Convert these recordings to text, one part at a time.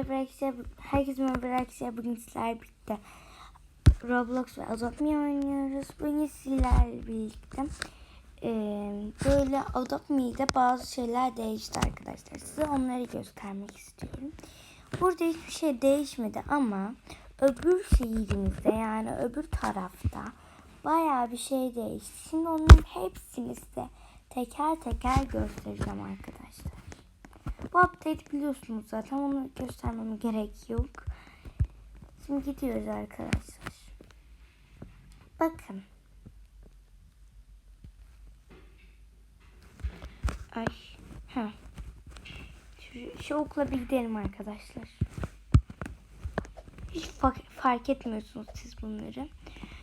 Arkadaşlar, herkese merhaba arkadaşlar. Bugün sizlerle birlikte Roblox ve Adopt Me oynuyoruz. Bugün sizlerle birlikte e, böyle Adopt Me'de bazı şeyler değişti arkadaşlar. Size onları göstermek istiyorum. Burada hiçbir şey değişmedi ama öbür şehrimizde yani öbür tarafta bayağı bir şey değişti. Şimdi onların hepsini size teker teker göstereceğim arkadaşlar. Bu update biliyorsunuz zaten onu göstermeme gerek yok. Şimdi gidiyoruz arkadaşlar. Bakın. Ay. Ha. Şu, okula bir gidelim arkadaşlar. Hiç fa- fark etmiyorsunuz siz bunları.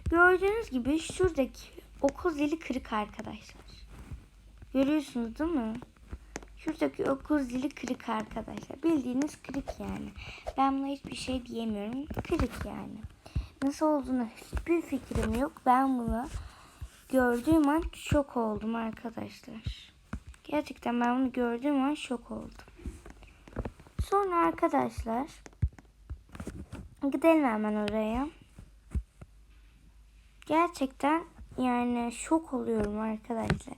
Gördüğünüz gibi şuradaki okul zili kırık arkadaşlar. Görüyorsunuz değil mi? Şuradaki okul zili kırık arkadaşlar. Bildiğiniz kırık yani. Ben buna hiçbir şey diyemiyorum. Kırık yani. Nasıl olduğunu hiçbir fikrim yok. Ben bunu gördüğüm an şok oldum arkadaşlar. Gerçekten ben bunu gördüğüm an şok oldum. Sonra arkadaşlar gidelim hemen oraya. Gerçekten yani şok oluyorum arkadaşlar.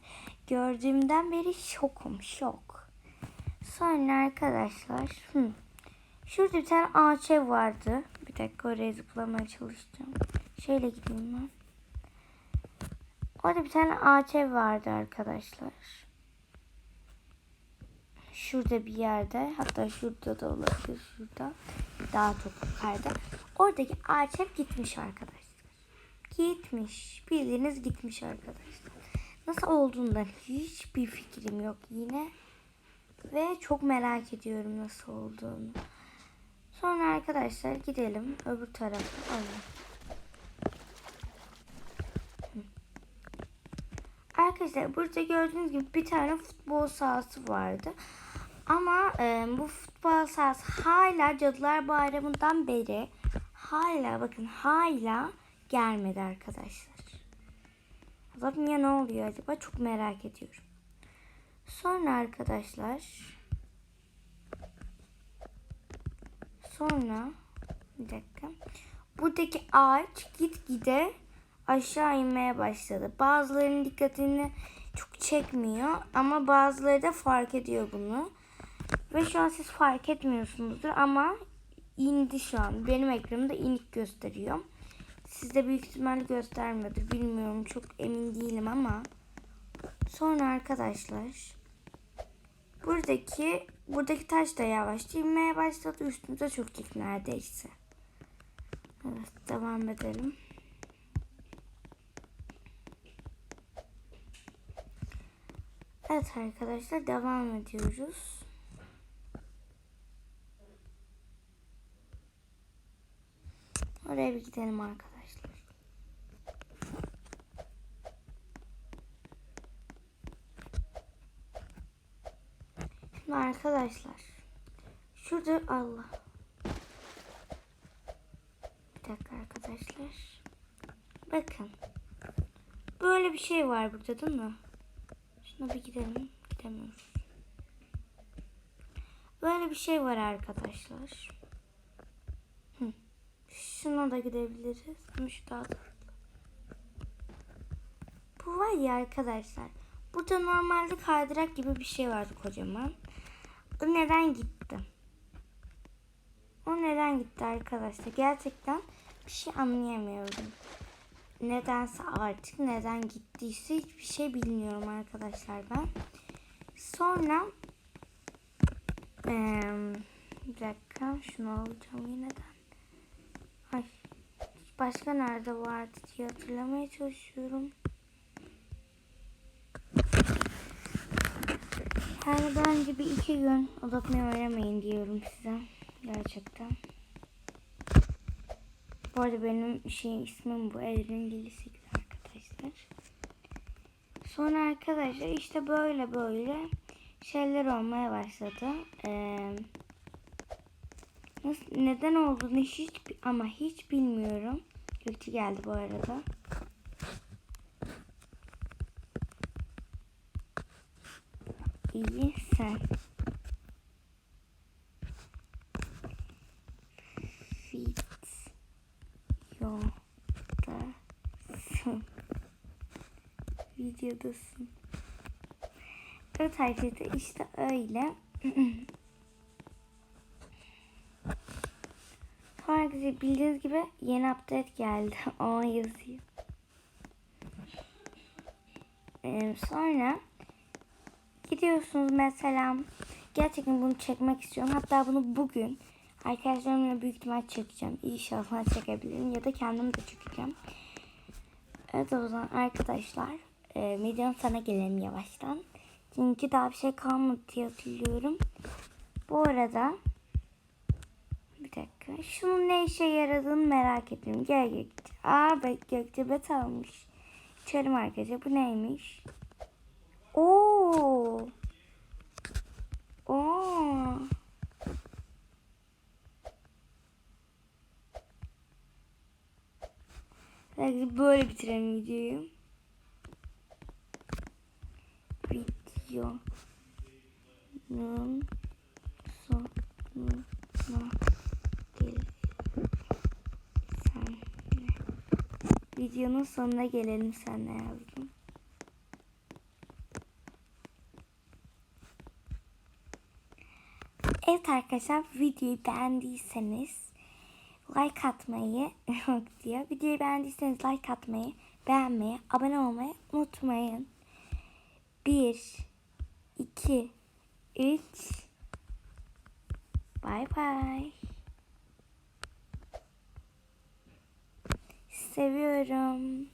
Gördüğümden beri şokum şok. Sonra arkadaşlar hı, şurada bir tane ağaç ev vardı. Bir dakika oraya zıplamaya çalışacağım. Şöyle gideyim ben. Orada bir tane ağaç ev vardı arkadaşlar. Şurada bir yerde hatta şurada da olabilir şurada. Daha çok yukarıda. Oradaki ağaç ev gitmiş arkadaşlar. Gitmiş. Bildiğiniz gitmiş arkadaşlar. Nasıl olduğundan hiçbir fikrim yok yine. Ve çok merak ediyorum nasıl olduğunu. Sonra arkadaşlar gidelim öbür tarafa. Allah. Arkadaşlar burada gördüğünüz gibi bir tane futbol sahası vardı. Ama e, bu futbol sahası hala Cadılar Bayramı'ndan beri hala bakın hala gelmedi arkadaşlar. Zaten ya ne oluyor acaba çok merak ediyorum. Sonra arkadaşlar sonra bir dakika. Buradaki ağaç gitgide aşağı inmeye başladı. Bazılarının dikkatini çok çekmiyor ama bazıları da fark ediyor bunu. Ve şu an siz fark etmiyorsunuzdur ama indi şu an. Benim ekranımda inik gösteriyor. Sizde büyük ihtimalle göstermiyordur. Bilmiyorum çok emin değilim ama. Sonra arkadaşlar buradaki buradaki taş da yavaşça inmeye başladı. Üstümüze çökecek neredeyse. Evet devam edelim. Evet arkadaşlar devam ediyoruz. Oraya bir gidelim arkadaşlar. Şimdi arkadaşlar. Şurada Allah. Bir dakika arkadaşlar. Bakın. Böyle bir şey var burada değil mi? Şuna bir gidelim. Gidemiyoruz. Böyle bir şey var arkadaşlar. Şuna da gidebiliriz. Ama şu daha tatlı. Bu var ya arkadaşlar. Burada normalde kaydırak gibi bir şey vardı kocaman. O neden gitti? O neden gitti arkadaşlar? Gerçekten bir şey anlayamıyorum. Nedense artık neden gittiyse hiçbir şey bilmiyorum arkadaşlar ben. Sonra ee, bir dakika şunu alacağım yeniden. Ay başka nerede vardı diye hatırlamaya çalışıyorum. Yani bence bir iki gün uzatmayı oynamayın diyorum size. Gerçekten. Bu arada benim şey ismim bu. Elrin Lilisi arkadaşlar. Sonra arkadaşlar işte böyle böyle şeyler olmaya başladı. Ee, nasıl, neden olduğunu hiç ama hiç bilmiyorum. Gökçe geldi bu arada. Videodasın. Evet arkadaşlar işte öyle. Sonra arkadaşlar bildiğiniz gibi yeni update geldi. O yazıyor. Ee, sonra gidiyorsunuz mesela gerçekten bunu çekmek istiyorum. Hatta bunu bugün arkadaşlarımla büyük ihtimal çekeceğim. İnşallah çekebilirim ya da kendim de çekeceğim. Evet o zaman arkadaşlar e, videonun sana gelelim yavaştan. Çünkü daha bir şey kalmadı diye hatırlıyorum. Bu arada bir dakika. Şunun ne işe yaradığını merak ettim. Gel Gökçe. Aa bak Gökçe bet almış. İçerim arkadaşlar. Bu neymiş? Oo. Oo. Böyle bitirelim videoyu. Videonun sonuna gelelim. Senle. Videonun sonuna gelelim senle yazdım. Evet arkadaşlar videoyu beğendiyseniz like atmayı diyor. Videoyu beğendiyseniz like atmayı, beğenmeyi, abone olmayı unutmayın. 1 2 3 Bye bye. Seviyorum.